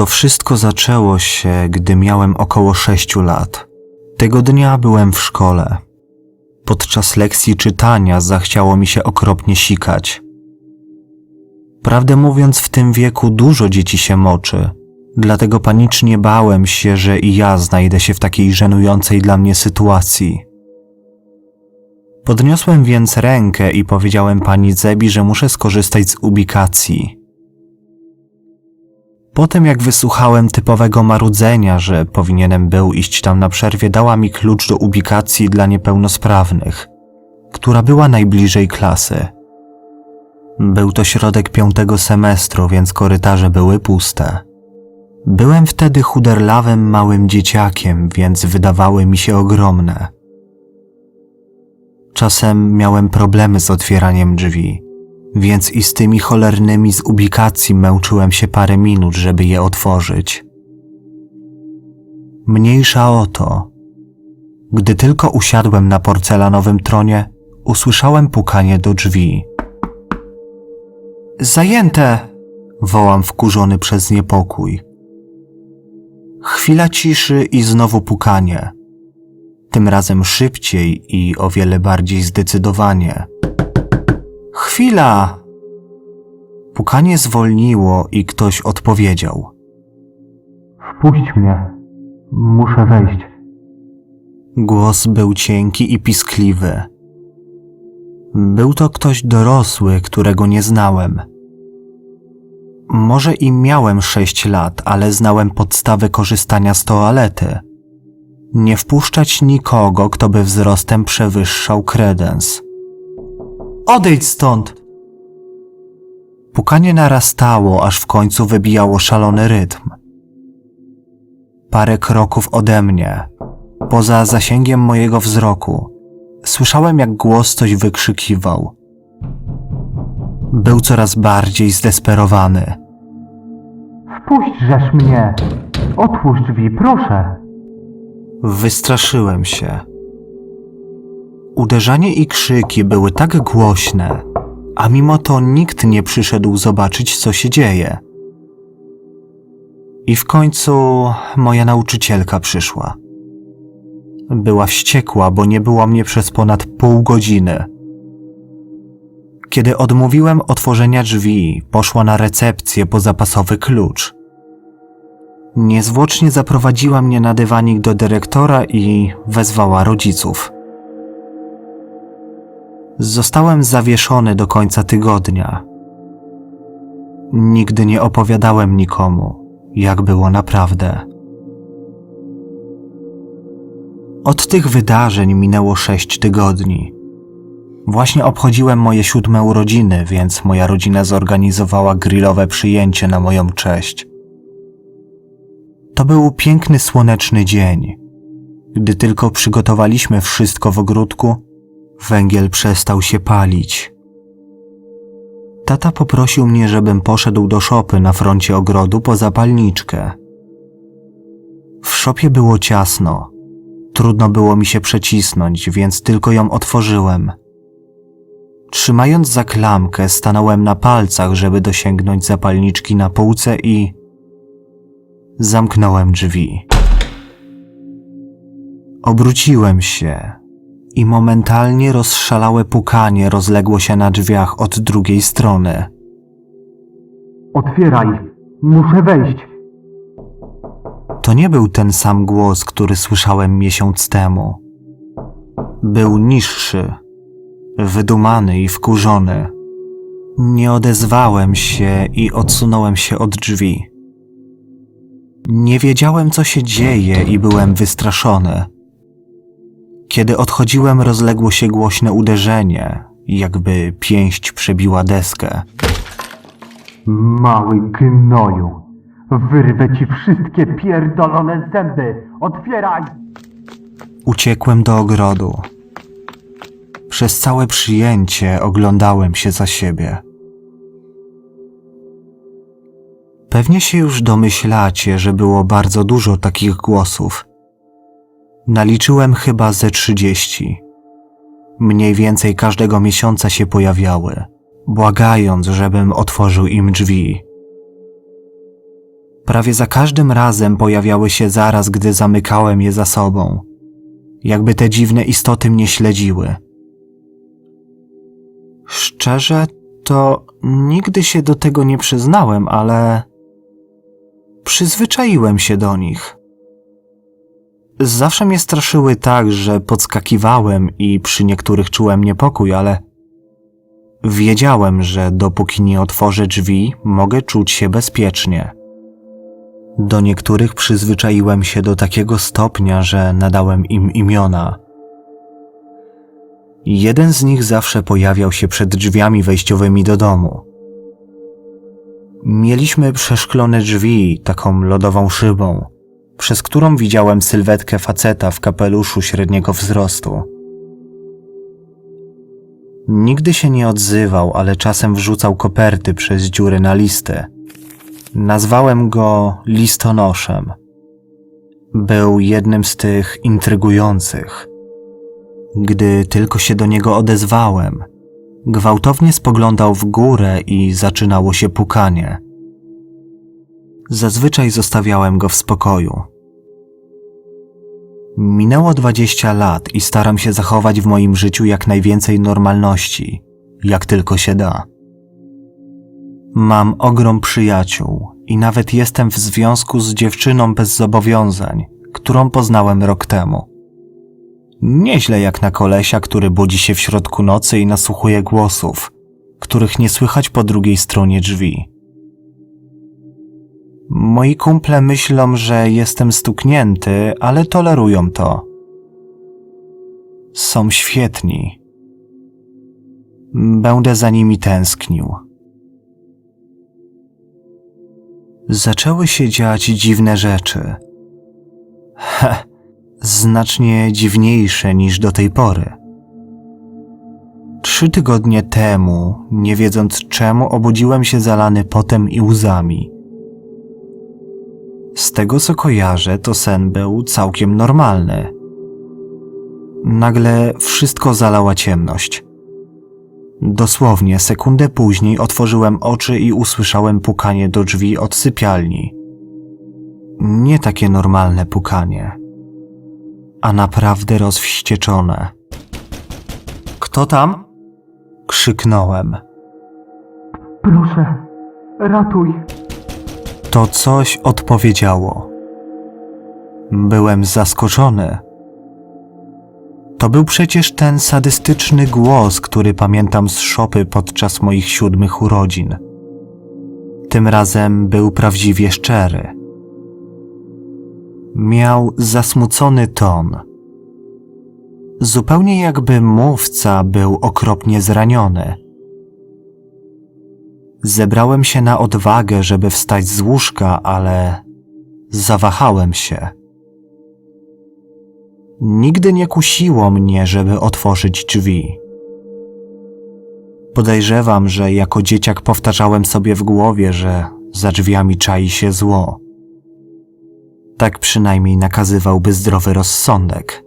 To wszystko zaczęło się, gdy miałem około sześciu lat. Tego dnia byłem w szkole. Podczas lekcji czytania zachciało mi się okropnie sikać. Prawdę mówiąc, w tym wieku dużo dzieci się moczy, dlatego panicznie bałem się, że i ja znajdę się w takiej żenującej dla mnie sytuacji. Podniosłem więc rękę i powiedziałem pani Zebi, że muszę skorzystać z ubikacji. Potem, jak wysłuchałem typowego marudzenia, że powinienem był iść tam na przerwie, dała mi klucz do ubikacji dla niepełnosprawnych, która była najbliżej klasy. Był to środek piątego semestru, więc korytarze były puste. Byłem wtedy chuderlawym małym dzieciakiem, więc wydawały mi się ogromne. Czasem miałem problemy z otwieraniem drzwi, więc i z tymi cholernymi z ubikacji męczyłem się parę minut, żeby je otworzyć. Mniejsza o to. Gdy tylko usiadłem na porcelanowym tronie, usłyszałem pukanie do drzwi. Zajęte! wołam wkurzony przez niepokój. Chwila ciszy i znowu pukanie. Tym razem szybciej i o wiele bardziej zdecydowanie. Chwila! Pukanie zwolniło i ktoś odpowiedział. Wpuść mnie. Muszę wejść. Głos był cienki i piskliwy. Był to ktoś dorosły, którego nie znałem. Może i miałem sześć lat, ale znałem podstawy korzystania z toalety. Nie wpuszczać nikogo, kto by wzrostem przewyższał kredens. Odejdź stąd! Pukanie narastało, aż w końcu wybijało szalony rytm. Parę kroków ode mnie, poza zasięgiem mojego wzroku, słyszałem, jak głos coś wykrzykiwał. Był coraz bardziej zdesperowany. Wpuśćżesz mnie! Otwórz drzwi, proszę! Wystraszyłem się. Uderzanie i krzyki były tak głośne, a mimo to nikt nie przyszedł zobaczyć, co się dzieje. I w końcu moja nauczycielka przyszła. Była wściekła, bo nie było mnie przez ponad pół godziny. Kiedy odmówiłem otworzenia drzwi, poszła na recepcję po zapasowy klucz. Niezwłocznie zaprowadziła mnie na dywanik do dyrektora i wezwała rodziców. Zostałem zawieszony do końca tygodnia. Nigdy nie opowiadałem nikomu, jak było naprawdę. Od tych wydarzeń minęło sześć tygodni. Właśnie obchodziłem moje siódme urodziny, więc moja rodzina zorganizowała grillowe przyjęcie na moją cześć. To był piękny słoneczny dzień. Gdy tylko przygotowaliśmy wszystko w ogródku, węgiel przestał się palić. Tata poprosił mnie, żebym poszedł do szopy na froncie ogrodu po zapalniczkę. W szopie było ciasno. Trudno było mi się przecisnąć, więc tylko ją otworzyłem. Trzymając za klamkę, stanąłem na palcach, żeby dosięgnąć zapalniczki na półce i zamknąłem drzwi. Obróciłem się i momentalnie rozszalałe pukanie rozległo się na drzwiach od drugiej strony. Otwieraj! Muszę wejść! To nie był ten sam głos, który słyszałem miesiąc temu. Był niższy, wydumany i wkurzony. Nie odezwałem się i odsunąłem się od drzwi. Nie wiedziałem, co się dzieje i byłem wystraszony. Kiedy odchodziłem, rozległo się głośne uderzenie, jakby pięść przebiła deskę. Mały gnoju! Wyrwę ci wszystkie pierdolone zęby! Otwieraj! Uciekłem do ogrodu. Przez całe przyjęcie oglądałem się za siebie. Pewnie się już domyślacie, że było bardzo dużo takich głosów. Naliczyłem chyba ze trzydzieści. Mniej więcej każdego miesiąca się pojawiały, błagając, żebym otworzył im drzwi. Prawie za każdym razem pojawiały się zaraz, gdy zamykałem je za sobą. Jakby te dziwne istoty mnie śledziły. Szczerze, to nigdy się do tego nie przyznałem, ale przyzwyczaiłem się do nich. Zawsze mnie straszyły tak, że podskakiwałem i przy niektórych czułem niepokój, ale wiedziałem, że dopóki nie otworzę drzwi, mogę czuć się bezpiecznie. Do niektórych przyzwyczaiłem się do takiego stopnia, że nadałem im imiona. Jeden z nich zawsze pojawiał się przed drzwiami wejściowymi do domu. Mieliśmy przeszklone drzwi taką lodową szybą, przez którą widziałem sylwetkę faceta w kapeluszu średniego wzrostu. Nigdy się nie odzywał, ale czasem wrzucał koperty przez dziury na listy. Nazwałem go listonoszem. Był jednym z tych intrygujących. Gdy tylko się do niego odezwałem, gwałtownie spoglądał w górę i zaczynało się pukanie. Zazwyczaj zostawiałem go w spokoju. Minęło dwadzieścia lat i staram się zachować w moim życiu jak najwięcej normalności, jak tylko się da. Mam ogrom przyjaciół i nawet jestem w związku z dziewczyną bez zobowiązań, którą poznałem rok temu. Nieźle jak na kolesia, który budzi się w środku nocy i nasłuchuje głosów, których nie słychać po drugiej stronie drzwi. Moi kumple myślą, że jestem stuknięty, ale tolerują to. Są świetni. Będę za nimi tęsknił. Zaczęły się dziać dziwne rzeczy. Heh, znacznie dziwniejsze niż do tej pory. Trzy tygodnie temu, nie wiedząc czemu, obudziłem się zalany potem i łzami. Z tego co kojarzę, to sen był całkiem normalny. Nagle wszystko zalała ciemność. Dosłownie sekundę później otworzyłem oczy i usłyszałem pukanie do drzwi od sypialni. Nie takie normalne pukanie, a naprawdę rozwścieczone. Kto tam? Krzyknąłem. Proszę, ratuj. To coś odpowiedziało. Byłem zaskoczony. To był przecież ten sadystyczny głos, który pamiętam z szopy podczas moich siódmych urodzin. Tym razem był prawdziwie szczery. Miał zasmucony ton. Zupełnie jakby mówca był okropnie zraniony. Zebrałem się na odwagę, żeby wstać z łóżka, ale zawahałem się. Nigdy nie kusiło mnie, żeby otworzyć drzwi. Podejrzewam, że jako dzieciak powtarzałem sobie w głowie, że za drzwiami czai się zło. Tak przynajmniej nakazywałby zdrowy rozsądek.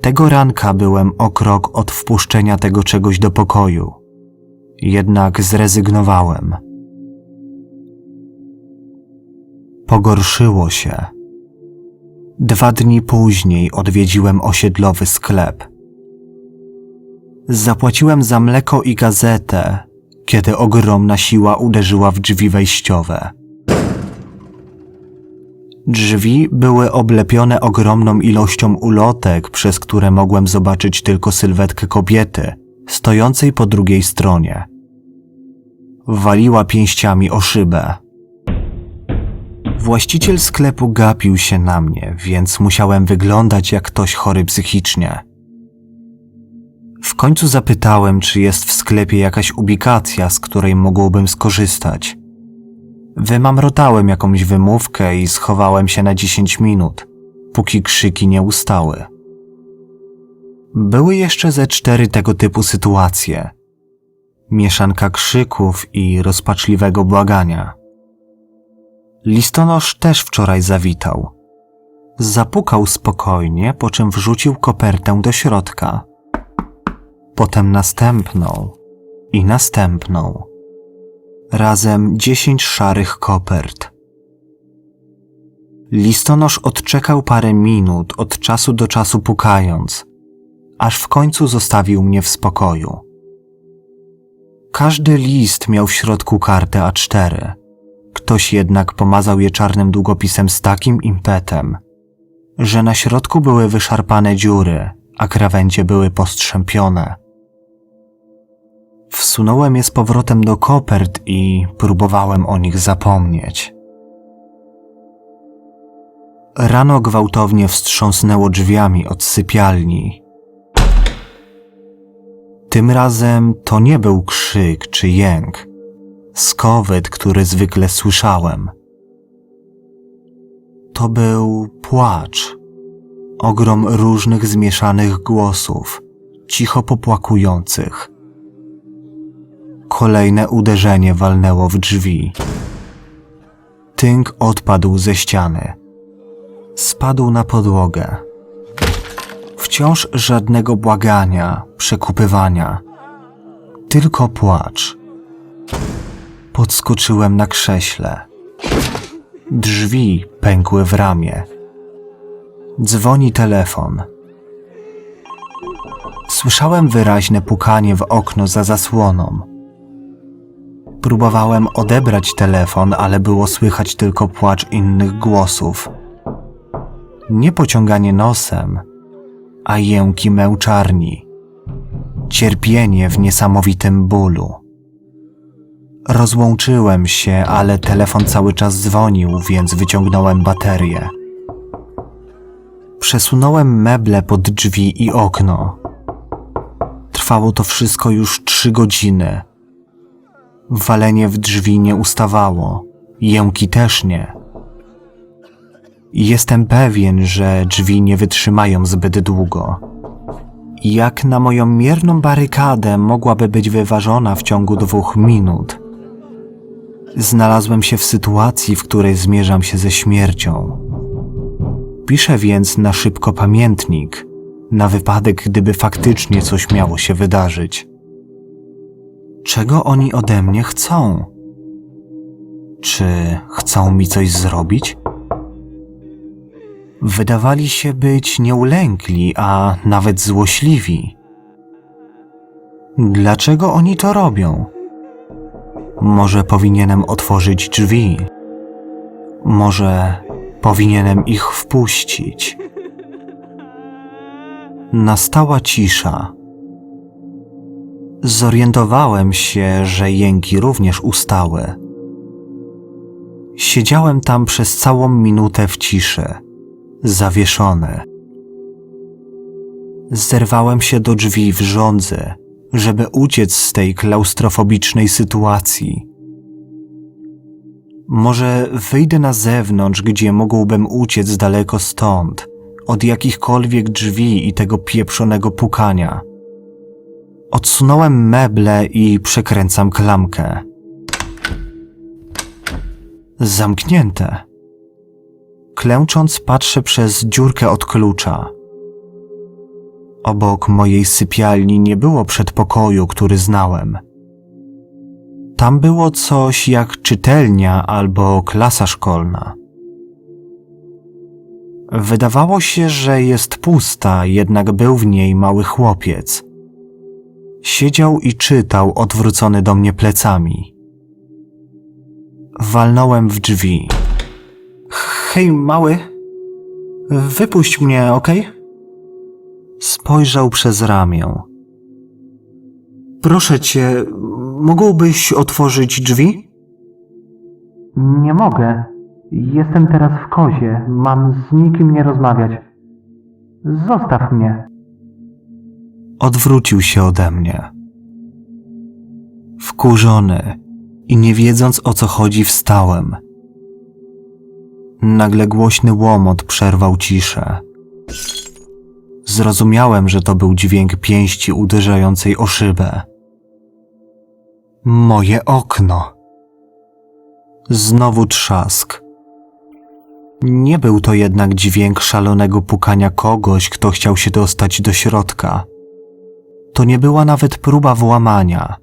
Tego ranka byłem o krok od wpuszczenia tego czegoś do pokoju jednak zrezygnowałem. Pogorszyło się. Dwa dni później odwiedziłem osiedlowy sklep. Zapłaciłem za mleko i gazetę, kiedy ogromna siła uderzyła w drzwi wejściowe. Drzwi były oblepione ogromną ilością ulotek, przez które mogłem zobaczyć tylko sylwetkę kobiety, stojącej po drugiej stronie waliła pięściami o szybę. Właściciel sklepu gapił się na mnie, więc musiałem wyglądać jak ktoś chory psychicznie. W końcu zapytałem, czy jest w sklepie jakaś ubikacja, z której mógłbym skorzystać. Wymamrotałem jakąś wymówkę i schowałem się na 10 minut, póki krzyki nie ustały. Były jeszcze ze cztery tego typu sytuacje – mieszanka krzyków i rozpaczliwego błagania. Listonosz też wczoraj zawitał. Zapukał spokojnie, po czym wrzucił kopertę do środka. Potem następną i następną. razem dziesięć szarych kopert. Listonosz odczekał parę minut, od czasu do czasu pukając, aż w końcu zostawił mnie w spokoju. Każdy list miał w środku kartę A4. Ktoś jednak pomazał je czarnym długopisem z takim impetem, że na środku były wyszarpane dziury, a krawędzie były postrzępione. Wsunąłem je z powrotem do kopert i próbowałem o nich zapomnieć. Rano gwałtownie wstrząsnęło drzwiami od sypialni. Tym razem to nie był krzyk czy jęk, skowyt, który zwykle słyszałem. To był płacz, ogrom różnych zmieszanych głosów, cicho popłakujących. Kolejne uderzenie walnęło w drzwi. Tynk odpadł ze ściany. Spadł na podłogę. Wciąż żadnego błagania, przekupywania. Tylko płacz. Podskoczyłem na krześle. Drzwi pękły w ramię. Dzwoni telefon. Słyszałem wyraźne pukanie w okno za zasłoną. Próbowałem odebrać telefon, ale było słychać tylko płacz innych głosów. Nie pociąganie nosem, a jęki męczarni. Cierpienie w niesamowitym bólu. Rozłączyłem się, ale telefon cały czas dzwonił, więc wyciągnąłem baterię. Przesunąłem meble pod drzwi i okno. Trwało to wszystko już trzy godziny. Walenie w drzwi nie ustawało, jęki też nie. Jestem pewien, że drzwi nie wytrzymają zbyt długo. Jak na moją mierną barykadę mogłaby być wyważona w ciągu dwóch minut? Znalazłem się w sytuacji, w której zmierzam się ze śmiercią. Piszę więc na szybko pamiętnik, na wypadek, gdyby faktycznie coś miało się wydarzyć. Czego oni ode mnie chcą? Czy chcą mi coś zrobić? Wydawali się być nieulękli, a nawet złośliwi. Dlaczego oni to robią? Może powinienem otworzyć drzwi? Może powinienem ich wpuścić? Nastała cisza. Zorientowałem się, że jęki również ustały. Siedziałem tam przez całą minutę w ciszy, zawieszony. Zerwałem się do drzwi w żądzy, żeby uciec z tej klaustrofobicznej sytuacji. Może wyjdę na zewnątrz, gdzie mógłbym uciec daleko stąd, od jakichkolwiek drzwi i tego pieprzonego pukania. Odsunąłem meble i przekręcam klamkę. Zamknięte. Klęcząc patrzę przez dziurkę od klucza. Obok mojej sypialni nie było przedpokoju, który znałem. Tam było coś jak czytelnia albo klasa szkolna. Wydawało się, że jest pusta, jednak był w niej mały chłopiec. Siedział i czytał, odwrócony do mnie plecami. Walnąłem w drzwi. Hej, mały, wypuść mnie, okej? Spojrzał przez ramię. Proszę cię, mógłbyś otworzyć drzwi? Nie mogę. Jestem teraz w kozie. Mam z nikim nie rozmawiać. Zostaw mnie. Odwrócił się ode mnie. Wkurzony i nie wiedząc o co chodzi, wstałem. Nagle głośny łomot przerwał ciszę. Zrozumiałem, że to był dźwięk pięści uderzającej o szybę. Moje okno. Znowu trzask. Nie był to jednak dźwięk szalonego pukania kogoś, kto chciał się dostać do środka. To nie była nawet próba włamania.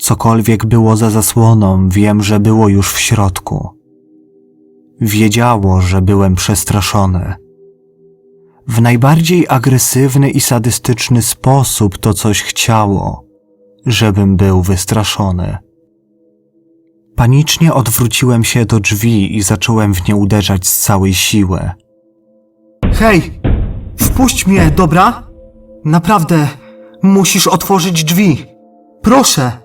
Cokolwiek było za zasłoną, wiem, że było już w środku. Wiedziało, że byłem przestraszony. W najbardziej agresywny i sadystyczny sposób to coś chciało, żebym był wystraszony. Panicznie odwróciłem się do drzwi i zacząłem w nie uderzać z całej siły. Hej! Wpuść mnie, dobra? Naprawdę, musisz otworzyć drzwi. Proszę!